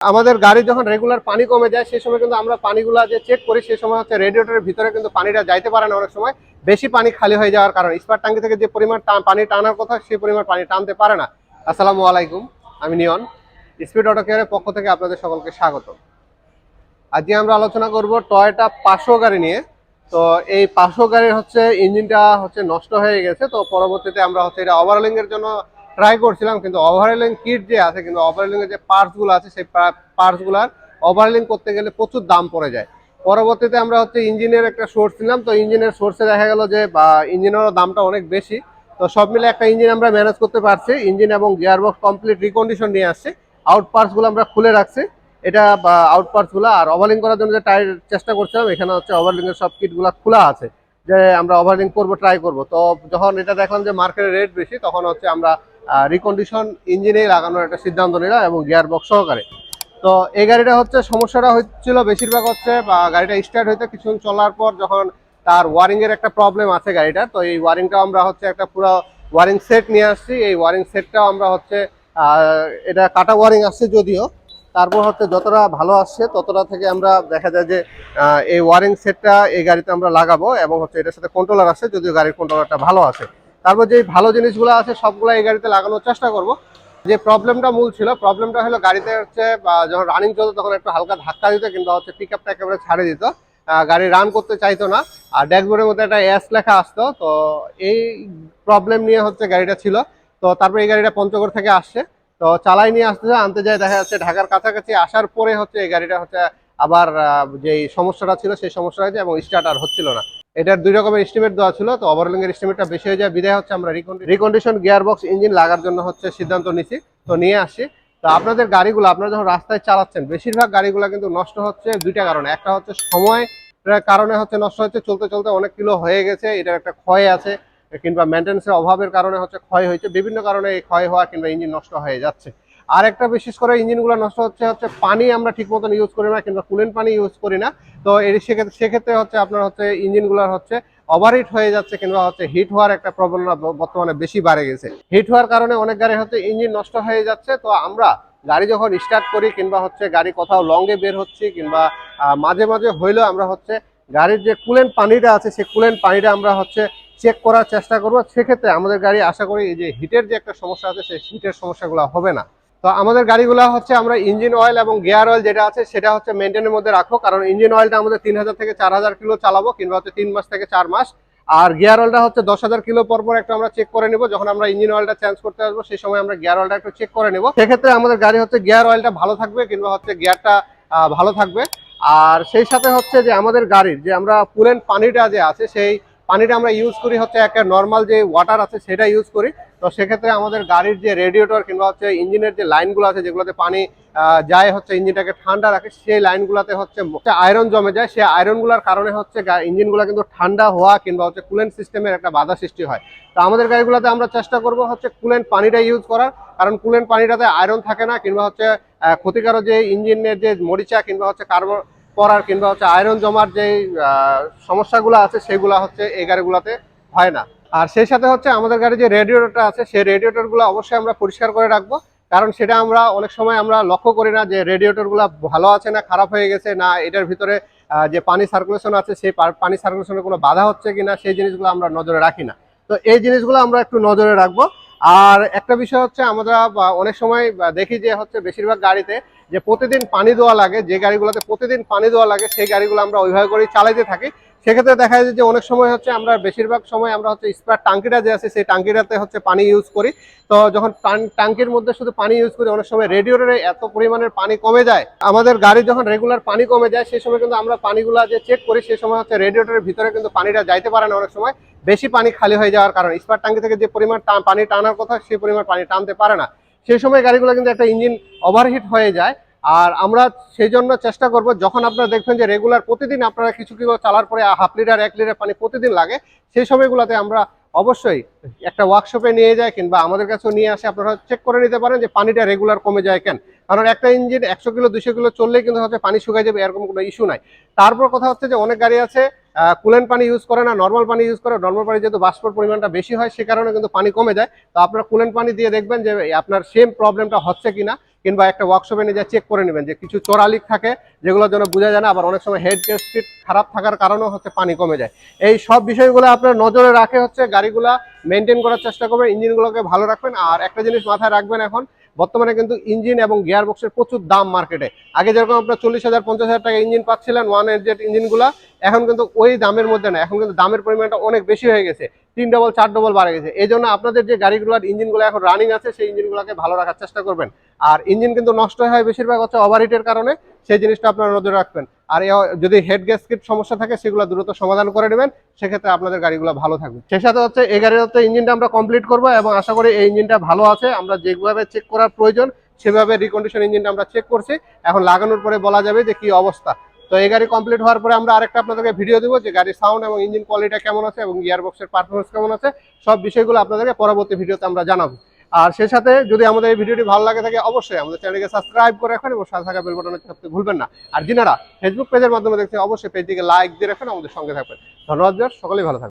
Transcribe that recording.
আমাদের গাড়ি যখন রেগুলার পানি কমে যায়, সেই সময় কিন্তু আমরা পানিগুলা যে চেক করি, সেই সময় হচ্ছে রেডিয়েটরের ভিতরে কিন্তু পানিটা যাইতে পারে না অনেক সময়। বেশি পানি খালি হয়ে যাওয়ার কারণে। স্পার ট্যাঙ্কি থেকে যে পরিমাণ পানি টানার কথা, সেই পরিমাণ পানি টানতে পারে না। আসসালামু আলাইকুম, আমি নিয়ন। স্পিড অটো কেয়ারের পক্ষ থেকে আপনাদের সকলকে স্বাগত আজকে আমরা আলোচনা করব টয়টা পাঁচশো গাড়ি নিয়ে। তো এই পাঁচশো গাড়ির হচ্ছে ইঞ্জিনটা হচ্ছে নষ্ট হয়ে গেছে। তো পরবর্তীতে আমরা হচ্ছে এটা ওভারহলিং এর জন্য ট্রাই করছিলাম, কিন্তু ওভারহলিং কিট যে আছে, কিন্তু ওভারহলিং এর যে পার্টসগুলো আছে, সেই পার্টসগুলার ওভারহলিং করতে গেলে প্রচুর দাম পড়ে যায়। পরবর্তীতে আমরা হচ্ছে ইঞ্জিনের একটা সোর্স নিলাম, তো ইঞ্জিনের সোর্সে দেখা গেল যে ইঞ্জিনেরও দামটা অনেক বেশি। তো সব মিলে একটা ইঞ্জিন আমরা ম্যানেজ করতে পারছি। ইঞ্জিন এবং গিয়ারবক্স কমপ্লিট রিকন্ডিশন নিয়ে আসছে। আউট পার্টসগুলো আমরা খুলে রাখছি। এটা আউট পার্টসগুলো আর ওভারলিং করার জন্য যে ট্রাই চেষ্টা করছিলাম, এখানে হচ্ছে ওভারলিং এর সব কিটগুলা খোলা আছে। যে আমরা ওভারলিং করব ট্রাই করব। তো যখন এটা দেখলাম যে মার্কেটের রেট বেশি, তখন হচ্ছে আমরা রিকন্ডিশন ইঞ্জিনেই লাগানোর একটা সিদ্ধান্ত নিলাম এবং গিয়ার বক্স সহকারে। তো এই গাড়িটা হচ্ছে, সমস্যাটা হচ্ছিল বেশিরভাগ হচ্ছে, বা গাড়িটা স্টার্ট হইতে কিছুক্ষণ চলার পর যখন তার ওয়ারিং এর একটা প্রবলেম আছে গাড়িটার, তো এই ওয়ারিংটা আমরা হচ্ছে একটা পুরো ওয়ারিং সেট নিয়ে আসছি। এই ওয়ারিং সেটটাও আমরা হচ্ছে এটা কাটা ওয়ারিং আসছে যদিও, তারপর হচ্ছে যতটা ভালো আসছে ততটা থেকে আমরা দেখা যায় যে এই ওয়ারিং সেটটা এই গাড়িতে আমরা লাগাবো এবং হচ্ছে এটার সাথে কন্ট্রোলার আছে যদিও গাড়ির কন্ট্রোলারটা ভালো আছে। তারপর যে ভালো জিনিসগুলো আছে, সবগুলো এই গাড়িতে লাগানোর চেষ্টা করব। যে প্রবলেমটা মূল ছিল, প্রবলেমটা হলো গাড়িতে হচ্ছে যখন রানিং চলতো তখন একটু হালকা ধাক্কা দিত, কিংবা হচ্ছে পিক আপটা একেবারে ছাড়ে দিত। গাড়ি রান করতে চাইতো না। আর ড্যাশবোর্ডের মধ্যে একটা এস লেখা আসতো। তো এই প্রবলেম নিয়ে হচ্ছে গাড়িটা ছিল। তো তারপর এই গাড়িটা পঞ্চগড় থেকে আসছে। তো চালাই নিয়ে আসতেছে আনতে যায়, দেখা যাচ্ছে ঢাকার কাছাকাছি আসার পরে হচ্ছে এই গাড়িটা হচ্ছে আবার যেই সমস্যাটা ছিল, সেই সমস্যা হয়েছে এবং স্টার্ট আর হচ্ছিল না। এটার দুই রকমের এস্টিমেট দেওয়া ছিল, তো ওভারলিং এর এস্টিমেটটা বেশি হয়ে যায়। বিদায় হচ্ছে আমরা রিকন্ডিশন গিয়ার বক্স ইঞ্জিন লাগার জন্য হচ্ছে সিদ্ধান্ত নিছি। তো নিয়ে আসছি তো আপনাদের গাড়িগুলো, আপনারা যখন রাস্তায় চালাচ্ছেন, বেশিরভাগ গাড়িগুলো কিন্তু নষ্ট হচ্ছে দুইটা কারণে। একটা হচ্ছে সময় কারণে হচ্ছে নষ্ট হচ্ছে, চলতে চলতে অনেক কিলো হয়ে গেছে, এটার একটা ক্ষয় আছে, কিংবা মেনটেন্সের অভাবের কারণে হচ্ছে ক্ষয় হয়েছে, বিভিন্ন কারণে এই ক্ষয় হওয়া কিংবা ইঞ্জিন নষ্ট হয়ে যাচ্ছে। আর একটা বিশেষ করে ইঞ্জিনগুলো নষ্ট হচ্ছে হচ্ছে পানি আমরা ঠিক মতন ইউজ করি না কিংবা কুলেন্ট পানি ইউজ করি না। তো এর সেক্ষেত্রে সেক্ষেত্রে হচ্ছে আপনার হচ্ছে ইঞ্জিনগুলোর হচ্ছে ওভারহিট হয়ে যাচ্ছে কিংবা হচ্ছে হিট হওয়ার একটা প্রবণতা বর্তমানে বেশি বাড়ে গেছে। হিট হওয়ার কারণে অনেক গাড়ি হচ্ছে ইঞ্জিন নষ্ট হয়ে যাচ্ছে। তো আমরা গাড়ি যখন স্টার্ট করি কিংবা হচ্ছে গাড়ি কোথাও লংয়ে বের হচ্ছে কিংবা মাঝে মাঝে হইলেও আমরা হচ্ছে গাড়ির যে কুলেন্ট পানিটা আছে সেই কুলেন্ট পানিটা আমরা হচ্ছে চেক করার চেষ্টা করব। সেক্ষেত্রে আমাদের গাড়ি আশা করি এই যে হিটের যে একটা সমস্যা আছে, সেই হিটের সমস্যাগুলো হবে না। তো আমাদের গাড়িগুলো হচ্ছে আমরা ইঞ্জিন অয়েল এবং গিয়ার অয়েল যেটা আছে, সেটা হচ্ছে মেনটেনের মধ্যে রাখব। কারণ ইঞ্জিন অয়েলটা আমাদের তিন হাজার থেকে চার হাজার কিলো চালাবো কিংবা হচ্ছে তিন মাস থেকে চার মাস। আর গিয়ার অয়েলটা হচ্ছে দশ হাজার কিলো পর পর একটা আমরা চেক করে নেব। যখন আমরা ইঞ্জিন অয়েলটা চেঞ্জ করতে আসব, সেই সময় আমরা গিয়ার অয়েলটা একটু চেক করে নেব। সেক্ষেত্রে আমাদের গাড়ি হচ্ছে গিয়ার অয়েলটা ভালো থাকবে কিংবা হচ্ছে গিয়ারটা ভালো থাকবে। আর সেই সাথে হচ্ছে যে আমাদের গাড়ির যে আমরা কুলেন্ট পানিটা যে আছে, সেই পানিটা আমরা ইউজ করি হচ্ছে একটা নর্মাল যে ওয়াটার আছে, সেটা ইউজ করি। তো সেক্ষেত্রে আমাদের গাড়ির যে রেডিয়েটর কিংবা হচ্ছে ইঞ্জিনের যে লাইনগুলো আছে, যেগুলোতে পানি যায়, হচ্ছে ইঞ্জিনটাকে ঠান্ডা রাখে, সেই লাইনগুলোতে হচ্ছে আয়রন জমে যায়। সেই আয়রনগুলোর কারণে হচ্ছে ইঞ্জিনগুলো কিন্তু ঠান্ডা হওয়া কিংবা হচ্ছে কুলেন্ট সিস্টেমের একটা বাধা সৃষ্টি হয়। তো আমাদের গাড়িগুলোতে আমরা চেষ্টা করব হচ্ছে কুলেন্ট পানিটা ইউজ করার, কারণ কুলেন্ট পানিটাতে আয়রন থাকে না কিংবা হচ্ছে ক্ষতিকারক যে ইঞ্জিনের যে মরিচা কিংবা হচ্ছে কার্বন পড়ার কিংবা হচ্ছে আয়রন জমার যে সমস্যাগুলো আছে, সেগুলো হচ্ছে এই গাড়িগুলোতে হয় না। আর সেই সাথে হচ্ছে আমাদের গাড়ি যে রেডিয়েটরটা আছে, সেই রেডিয়েটরগুলো অবশ্যই আমরা পরিষ্কার করে রাখব। কারণ সেটা আমরা অনেক সময় আমরা লক্ষ্য করি না যে রেডিয়েটরগুলো ভালো আছে না, খারাপ হয়ে গেছে না, এটার ভিতরে যে পানি সার্কুলেশন আছে, সেই পানি সার্কুলেশনে কোনো বাধা হচ্ছে কিনা, সেই জিনিসগুলো আমরা নজরে রাখি না। তো এই জিনিসগুলো আমরা একটু নজরে রাখব। আর একটা বিষয় হচ্ছে আমরা অনেক সময় দেখি যে হচ্ছে বেশিরভাগ গাড়িতে যে প্রতিদিন পানি দেওয়া লাগে, যে গাড়িগুলোতে প্রতিদিন পানি দেওয়া লাগে, সেই গাড়িগুলো আমরা ওইভাবে করেই চালাইতে থাকি। সেক্ষেত্রে দেখা যায় যে অনেক সময় হচ্ছে আমরা বেশিরভাগ সময় আমরা হচ্ছে স্পার টাঙ্কিটা যে আছে সেই টাঙ্কিটাতে হচ্ছে পানি ইউজ করি। তো যখন টাঙ্কির মধ্যে শুধু পানি ইউজ করি, অনেক সময় রেডিওটারে এত পরিমাণের পানি কমে যায়। আমাদের গাড়ি যখন রেগুলার পানি কমে যায়, সেই সময় কিন্তু আমরা পানিগুলা যে চেক করি, সেই সময় হচ্ছে রেডিওটারের ভিতরে কিন্তু পানিটা যাইতে পারে না অনেক সময়। বেশি পানি খালি হয়ে যাওয়ার কারণে স্পার টাঙ্কি থেকে যে পরিমাণ পানি টানার কথা সেই পরিমাণ পানি টানতে পারে না। সেই সময় গাড়িগুলো কিন্তু একটা ইঞ্জিন ওভারহিট হয়ে যায়। আর আমরা সেই জন্য চেষ্টা করব, যখন আপনারা দেখবেন যে রেগুলার প্রতিদিন আপনারা কিছু কিছু চালার পরে হাফ লিটার, এক লিটার পানি প্রতিদিন লাগে, সেই সময়গুলোতে আমরা অবশ্যই একটা ওয়ার্কশপে নিয়ে যায় কিংবা আমাদের কাছেও নিয়ে আসে। আপনারা চেক করে নিতে পারেন যে পানিটা রেগুলার কমে যায় কেন। কারণ একটা ইঞ্জিন একশো কিলো, দুশো কিলো চললেই কিন্তু হচ্ছে পানি শুকায় যাবে, এরকম কোনো ইস্যু নাই। তারপর কথা হচ্ছে যে অনেক গাড়ি আছে কুলেন পানি ইউজ করে না নর্মাল পানি ইউজ করে নর্মাল পানি যেহেতু বাষ্পর পরিমাণটা বেশি হয়, সে কারণে কিন্তু পানি কমে যায়। তো আপনার কুলেন পানি দিয়ে দেখবেন যে আপনার সেম প্রবলেমটা হচ্ছে কিনা, কিংবা একটা ওয়ার্কশপে নিয়ে চেক করে নেবেন যে কিছু চোরা লিক থাকে যেগুলোর জন্য বোঝা যায় না, আবার অনেক সময় হেড স্পিড খারাপ থাকার কারণেও হচ্ছে পানি কমে যায়। এই সব বিষয়গুলো আপনার নজরে রাখে হচ্ছে গাড়িগুলা মেনটেন করার চেষ্টা করবেন, ইঞ্জিনগুলোকে ভালো রাখবেন, আর একটা জিনিস মাথায় রাখবেন এখন বর্তমানে কিন্তু ইঞ্জিন এবং গিয়ার বক্সের প্রচুর দাম মার্কেটে। আগে যেরকম আপনার চল্লিশ হাজার, পঞ্চাশ হাজার টাকা ইঞ্জিন পাচ্ছিলেন ওয়ানের জেড ইঞ্জিনগুলো, এখন কিন্তু ওই দামের মধ্যে না, এখন কিন্তু দামের পরিমাণটা অনেক বেশি হয়ে গেছে। তিন ডবল চার ডবল বাড়ে গেছে। এই জন্য আপনাদের যে গাড়িগুলোর ইঞ্জিনগুলো এখন রানিং আছে, সেই ইঞ্জিনগুলোকে ভালো রাখার চেষ্টা করবেন। আর ইঞ্জিন কিন্তু নষ্ট হয় বেশিরভাগ হচ্ছে ওভারহিটের কারণে, সেই জিনিসটা আপনারা নজরে রাখবেন। আর যদি হেড গ্যাসকিট সমস্যা থাকে, সেগুলো দ্রুত সমাধান করে নেবেন। সেক্ষেত্রে আপনাদের গাড়িগুলো ভালো থাকবে। সেই সাথে হচ্ছে, এই গাড়ির হচ্ছে ইঞ্জিনটা আমরা কমপ্লিট করব এবং আশা করি এই ইঞ্জিনটা ভালো আছে। আমরা যেভাবে চেক করার প্রয়োজন, সেভাবে রিকন্ডিশন ইঞ্জিনটা আমরা চেক করছি। এখন লাগানোর পরে বলা যাবে যে কি অবস্থা। তো এই গাড়ি কমপ্লিট হওয়ার পরে আমরা আরেকটা আপনাদেরকে ভিডিও দেবো যে গাড়ির সাউন্ড এবং ইঞ্জিন কোয়ালিটি কেমন আছে এবং গিয়ার বক্সের পারফরমেন্স কেমন আছে, সব বিষয়গুলো আপনাদেরকে পরবর্তী ভিডিওতে আমরা জানাব। আর সেই সাথে যদি আমাদের এই ভিডিওটি ভালো লাগে থাকে, অবশ্যই আমাদের চ্যানেলকে সাবস্ক্রাইব করে রাখেন এবং সাথে থাকা বেল বাটনে চাপতে ভুলবেন না। আর যিনারা ফেসবুক পেজের মাধ্যমে দেখছেন, অবশ্যই পেজটিকে লাইক দিয়ে রাখেন আমাদের সঙ্গে থাকবেন। ধন্যবাদ সকলেই ভালো থাকবেন।